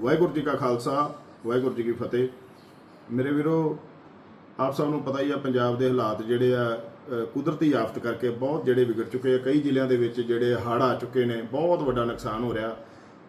ਵਾਹਿਗੁਰੂ ਜੀ ਕਾ ਖਾਲਸਾ, ਵਾਹਿਗੁਰੂ ਜੀ ਕੀ ਫਤਿਹ। ਮੇਰੇ ਵੀਰੋ, ਆਪ ਸਭ ਨੂੰ ਪਤਾ ਹੀ ਆ, ਪੰਜਾਬ ਦੇ ਹਾਲਾਤ ਜਿਹੜੇ ਆ ਕੁਦਰਤੀ ਆਫਤ ਕਰਕੇ ਬਹੁਤ ਜਿਹੜੇ ਵਿਗੜ ਚੁੱਕੇ ਆ। ਕਈ ਜ਼ਿਲ੍ਹਿਆਂ ਦੇ ਵਿੱਚ ਜਿਹੜੇ ਹੜ੍ਹ ਆ ਚੁੱਕੇ ਨੇ, ਬਹੁਤ ਵੱਡਾ ਨੁਕਸਾਨ ਹੋ ਰਿਹਾ।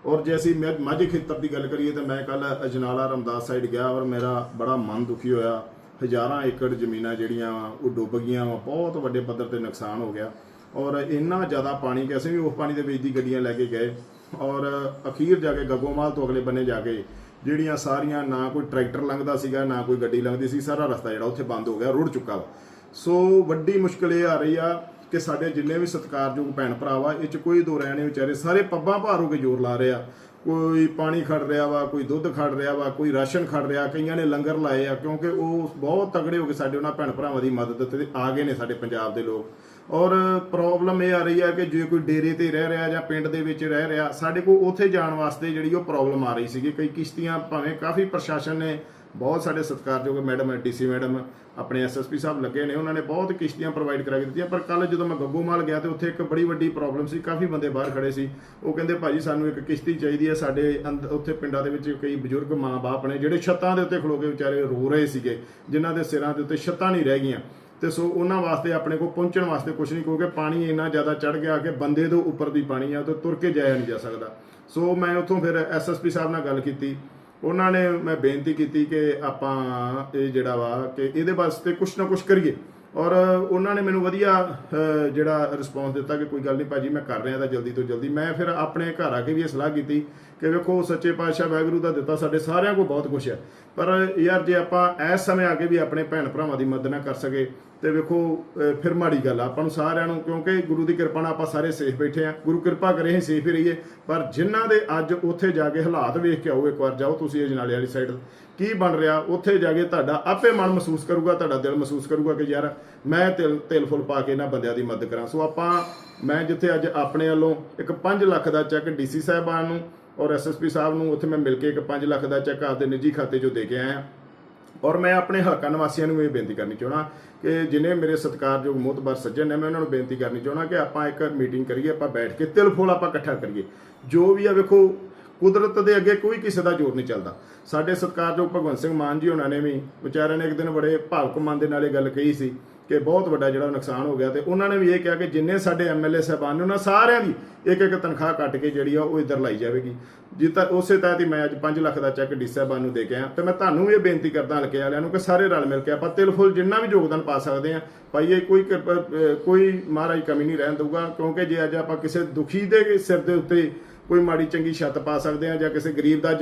ਔਰ ਜੇ ਅਸੀਂ ਮਾ- ਮਾਝੇ ਖੇਤਰ ਦੀ ਗੱਲ ਕਰੀਏ ਤਾਂ ਮੈਂ ਕੱਲ ਅਜਨਾਲਾ ਰਮਦਾਸ ਸਾਈਡ ਗਿਆ ਔਰ ਮੇਰਾ ਬੜਾ ਮਨ ਦੁਖੀ ਹੋਇਆ। ਹਜ਼ਾਰਾਂ ਏਕੜ ਜ਼ਮੀਨਾਂ ਜਿਹੜੀਆਂ ਵਾ, ਉਹ ਡੁੱਬ ਗਈਆਂ ਵਾ, ਬਹੁਤ ਵੱਡੇ ਪੱਧਰ ਤੇ ਨੁਕਸਾਨ ਹੋ ਗਿਆ। ਔਰ ਇੰਨਾ ਜ਼ਿਆਦਾ ਪਾਣੀ ਕਿ ਅਸੀਂ ਵੀ ਉਸ ਪਾਣੀ ਦੇ ਵਿੱਚ ਦੀ ਗੱਡੀਆਂ ਲੈ ਕੇ ਗਏ। ਔਰ ਅਖੀਰ ਜਾ ਕੇ ਗੱਗੋਮਾਲ ਤੋਂ ਅਗਲੇ ਬੰਨੇ ਜਾ ਕੇ ਜਿਹੜੀਆਂ ਸਾਰੀਆਂ ਨਾ ਕੋਈ ਟਰੈਕਟਰ ਲੰਘਦਾ ਸੀਗਾ, ਨਾ ਕੋਈ ਗੱਡੀ ਲੰਘਦੀ ਸੀ, ਸਾਰਾ ਰਸਤਾ ਜਿਹੜਾ ਉੱਥੇ ਬੰਦ ਹੋ ਗਿਆ, ਰੁੜ ਚੁੱਕਾ ਵਾ। ਸੋ ਵੱਡੀ ਮੁਸ਼ਕਲ ਇਹ ਆ ਰਹੀ ਆ ਕਿ ਸਾਡੇ ਜਿੰਨੇ ਵੀ ਸਤਿਕਾਰਯੋਗ ਭੈਣ ਭਰਾ ਵਾ, ਇਹ ਚ ਕੋਈ ਦੋ ਰਹਿਣੇ ਵਿਚਾਰੇ ਸਾਰੇ ਪੱਬਾਂ ਭਾਰ ਹੋ ਕੇ ਜ਼ੋਰ ਲਾ ਰਹੇ ਆ। ਕੋਈ ਪਾਣੀ ਖੜ ਰਿਹਾ ਵਾ, ਕੋਈ ਦੁੱਧ ਖੜ ਰਿਹਾ ਵਾ, ਕੋਈ ਰਾਸ਼ਨ ਖੜ ਰਿਹਾ, ਕਈਆਂ ਨੇ ਲੰਗਰ ਲਾਏ ਆ, ਕਿਉਂਕਿ ਉਹ ਬਹੁਤ ਤਗੜੇ ਹੋ ਕੇ ਸਾਡੇ ਉਹਨਾਂ ਭੈਣ ਭਰਾਵਾਂ ਦੀ ਮਦਦ ਤੇ ਆ ਗਏ ਨੇ ਸਾਡੇ ਪੰਜਾਬ ਦੇ ਲੋਕ। ਔਰ ਪ੍ਰੋਬਲਮ ਇਹ ਆ ਰਹੀ ਆ ਕਿ ਜੇ ਕੋਈ ਡੇਰੇ ਤੇ ਰਹਿ ਰਿਹਾ ਜਾਂ ਪਿੰਡ ਦੇ ਵਿੱਚ ਰਹਿ ਰਿਹਾ, ਸਾਡੇ ਕੋਲ ਉੱਥੇ ਜਾਣ ਵਾਸਤੇ ਜਿਹੜੀ ਉਹ ਪ੍ਰੋਬਲਮ ਆ ਰਹੀ ਸੀਗੀ। ਕਈ ਕਿਸ਼ਤੀਆਂ ਭਾਵੇਂ ਕਾਫੀ ਪ੍ਰਸ਼ਾਸਨ ਨੇ ਬਹੁਤ ਸਾਡੇ ਸਤਿਕਾਰਯੋਗ ਮੈਡਮ, ਡੀਸੀ ਮੈਡਮ, ਆਪਣੇ ਐਸਐਸਪੀ ਸਾਹਿਬ ਲੱਗੇ ਨੇ, ਉਹਨਾਂ ਨੇ ਬਹੁਤ ਕਿਸ਼ਤੀਆਂ ਪ੍ਰੋਵਾਈਡ ਕਰਾ ਕੇ ਦਿੱਤੀਆਂ, ਪਰ ਕੱਲ ਜਦੋਂ ਮੈਂ ਗੱਗੋਮਾਲ ਗਿਆ ਤੇ ਉੱਥੇ ਇੱਕ ਬੜੀ ਵੱਡੀ ਪ੍ਰੋਬਲਮ ਸੀ, ਕਾਫੀ ਬੰਦੇ ਬਾਹਰ ਖੜੇ ਸੀ, ਉਹ ਕਹਿੰਦੇ ਭਾਜੀ ਸਾਨੂੰ ਇੱਕ ਕਿਸ਼ਤੀ ਚਾਹੀਦੀ ਹੈ, ਸਾਡੇ ਅੰਦ- ਉੱਥੇ ਪਿੰਡਾਂ ਦੇ ਵਿੱਚ ਕਈ ਬਜ਼ੁਰਗ ਮਾਂ-ਬਾਪ ਨੇ, ਜਿਹੜੇ ਛੱਤਾਂ ਦੇ ਉੱਤੇ ਖਲੋ ਕੇ ਵਿਚਾਰੇ ਰੋ ਰਹੇ ਸੀਗੇ, ਜਿਨ੍ਹਾਂ ਦੇ ਸਿਰਾਂ ਦੇ ਉੱਤੇ ਛੱਤਾਂ ਨਹੀਂ ਰਹਿ ਗਈਆਂ। ਤੇ ਸੋ ਉਹਨਾਂ ਵਾਸਤੇ, ਆਪਣੇ ਕੋਲ ਪਹੁੰਚਣ ਵਾਸਤੇ ਕੁਝ ਨਹੀਂ, ਕਿਉਂਕਿ ਪਾਣੀ ਇੰਨਾ ਜ਼ਿਆਦਾ ਚੜ ਗਿਆ ਕਿ ਬੰਦੇ ਤੋਂ ਉੱਪਰ ਦੀ ਪਾਣੀ ਆ ਤੇ ਤੁਰ ਕੇ ਜਾਇਆ ਨਹੀਂ ਜਾ ਸਕਦਾ। ਸੋ ਮੈਂ ਉੱਥੋਂ ਫਿਰ ਐਸਐਸਪੀ ਸਾਹਿਬ ਨਾਲ ਗੱਲ ਕੀਤੀ ਉਹਨਾਂ ਨੇ ਮੈਂ ਬੇਨਤੀ ਕੀਤੀ ਕਿ ਆਪਾਂ ਇਹ ਜਿਹੜਾ ਵਾ ਕਿ ਇਹਦੇ ਵਾਸਤੇ ਕੁਛ ਨਾ ਕੁਛ ਕਰੀਏ। ਔਰ ਉਹਨਾਂ ਨੇ ਮੈਨੂੰ ਵਧੀਆ ਜਿਹੜਾ ਰਿਸਪੌਂਸ ਦਿੱਤਾ ਕਿ ਕੋਈ ਗੱਲ ਨਹੀਂ ਭਾਜੀ ਮੈਂ ਕਰ ਰਿਹਾ ਤਾਂ ਜਲਦੀ ਤੋਂ ਜਲਦੀ। ਮੈਂ ਫਿਰ ਆਪਣੇ ਘਰ ਆ ਕੇ ਵੀ ਇਹ ਸਲਾਹ ਕੀਤੀ ਕਿ ਵੇਖੋ, ਸੱਚੇ ਪਾਤਸ਼ਾਹ ਵਾਹਿਗੁਰੂ ਦਾ ਦਿੱਤਾ ਸਾਡੇ ਸਾਰਿਆਂ ਕੋਲ ਬਹੁਤ ਕੁਝ ਹੈ। ਪਰ ਯਾਰ ਜੇ ਆਪਾਂ ਇਸ ਸਮੇਂ ਆ ਕੇ ਵੀ ਆਪਣੇ ਭੈਣ ਭਰਾਵਾਂ ਦੀ ਮਦਦ ਨਾ ਕਰ ਸਕੇ ਤੇ ਵੇਖੋ ਫਿਰ ਮਾੜੀ ਗੱਲ ਆ, ਆਪਾਂ ਨੂੰ ਸਾਰਿਆਂ ਨੂੰ, ਕਿਉਂਕਿ ਗੁਰੂ ਦੀ ਕਿਰਪਾ ਨਾਲ ਆਪਾਂ ਸਾਰੇ ਸੇਫ ਬੈਠੇ ਆ। ਗੁਰੂ ਕਿਰਪਾ ਕਰੇ, ਅਸੀਂ ਸੇਫ ਹੀ ਰਹੀਏ। ਪਰ ਜਿਨ੍ਹਾਂ ਦੇ ਅੱਜ ਉੱਥੇ ਜਾ ਕੇ ਹਾਲਾਤ ਵੇਖ ਕੇ ਆਓ, ਇੱਕ ਵਾਰ ਜਾਓ ਤੁਸੀਂ ਅਜਨਾਲੇ ਵਾਲੀ ਸਾਈਡ ਕੀ ਬਣ ਰਿਹਾ? ਉੱਥੇ ਜਾ ਕੇ ਤੁਹਾਡਾ ਆਪੇ ਮਨ ਮਹਿਸੂਸ ਕਰੂਗਾ, ਤੁਹਾਡਾ ਦਿਲ ਮਹਿਸੂਸ ਕਰੂਗਾ ਕਿ ਯਾਰ, ਮੈਂ ਤਿਲ ਤਿਲ ਫੁੱਲ ਪਾ ਕੇ ਇਹਨਾਂ ਬੰਦਿਆਂ ਦੀ ਮਦਦ ਕਰਾਂ। ਸੋ ਆਪਾਂ, ਮੈਂ ਜਿੱਥੇ ਅੱਜ ਆਪਣੇ ਵੱਲੋਂ ਇੱਕ 5 ਲੱਖ ਦਾ ਚੈੱਕ ਡੀਸੀ ਸਾਹਿਬਾਨ ਨੂੰ ਔਰ ਐਸਐਸਪੀ ਸਾਹਿਬ ਨੂੰ, ਉੱਥੇ ਮੈਂ ਮਿਲ ਕੇ ਇੱਕ 5 ਲੱਖ ਦਾ ਚੈੱਕ ਆਪਦੇ ਨਿੱਜੀ ਖਾਤੇ 'ਚੋਂ ਦੇ ਕੇ ਆਇਆ। ਔਰ ਮੈਂ ਆਪਣੇ ਹਲਕਾ ਨਿਵਾਸੀਆਂ ਨੂੰ ਇਹ ਬੇਨਤੀ ਕਰਨੀ ਚਾਹਣਾ ਕਿ ਜਿਨੇ ਮੇਰੇ ਸਤਿਕਾਰਯੋਗ ਮੋਤਬਰ ਸੱਜਣ ਨੇ, ਮੈਂ ਉਹਨਾਂ ਨੂੰ ਬੇਨਤੀ ਕਰਨੀ ਚਾਹਣਾ ਕਿ ਆਪਾਂ ਇੱਕ ਮੀਟਿੰਗ ਕਰੀਏ, ਆਪਾਂ ਬੈਠ ਕੇ ਤਿਲ ਫੁੱਲ ਆਪਾਂ ਇਕੱਠਾ ਕਰੀਏ। ਜੋ ਵੀ ਆ, ਵੇਖੋ, ਕੁਦਰਤ ਦੇ ਅੱਗੇ ਕੋਈ ਕਿਸੇ ਦਾ ਜ਼ੋਰ ਨਹੀਂ ਚੱਲਦਾ। ਸਾਡੇ ਸਤਿਕਾਰਯੋਗ ਭਗਵੰਤ ਸਿੰਘ ਮਾਨ ਜੀ ਉਹਨਾਂ ਨੇ ਵੀ ਵਿਚਾਰਿਆਂ ਨੇ ਇੱਕ ਦਿਨ ਬੜੇ ਭਾਵਕ ਮਨ ਦੇ ਨਾਲ ਇਹ ਗੱਲ ਕਹੀ ਸੀ ਕਿ ਬਹੁਤ ਵੱਡਾ ਜਿਹੜਾ ਨੁਕਸਾਨ ਹੋ ਗਿਆ ਤੇ ਉਹਨਾਂ ਨੇ ਵੀ ਇਹ ਕਿਹਾ ਕਿ ਜਿੰਨੇ ਸਾਡੇ ਐਮਐਲਏ ਸਾਹਿਬਾਨ ਨੇ ਉਹਨਾਂ ਸਾਰਿਆਂ ਦੀ ਇੱਕ ਇੱਕ ਤਨਖਾਹ ਕੱਟ ਕੇ ਜਿਹੜੀ ਆ ਉਹ ਇੱਧਰ ਲਾਈ ਜਾਵੇਗੀ। ਜਿੱਤਾ ਉਸੇ ਤਹਿਤ ਹੀ ਮੈਂ ਅੱਜ 5 ਲੱਖ ਦਾ ਚੈੱਕ ਡੀ ਸਾਹਿਬਾਨ ਨੂੰ ਦੇ ਕੇ ਆਇਆ ਤੇ ਮੈਂ ਤੁਹਾਨੂੰ ਵੀ ਇਹ ਬੇਨਤੀ ਕਰਦਾ ਹਲਕੇ ਵਾਲਿਆਂ ਨੂੰ ਕਿ ਸਾਰੇ ਰਲ ਮਿਲ ਕੇ ਆਪਾਂ ਤਿਲ ਫੁੱਲ ਜਿੰਨਾ ਵੀ ਯੋਗਦਾਨ ਪਾ ਸਕਦੇ ਆ ਇਹ ਕੋਈ ਕੋਈ ਮਹਾਰਾਜ ਕਮੀ ਨਹੀਂ ਰਹਿਣ ਦਊਗਾ, ਕਿਉਂਕਿ ਜੇ ਅੱਜ ਆਪਾਂ ਕਿਸੇ ਦੁਖੀ ਦੇ ਸਿਰ ਦੇ ਉੱਤੇ ਕੋਈ ਮਾੜੀ ਚੰਗੀ ਛੱਤ ਪਾ ਸਕਦੇ ਆ ਜਾਂ ਕਿਸੇ ਗਰੀਬ ਦਾ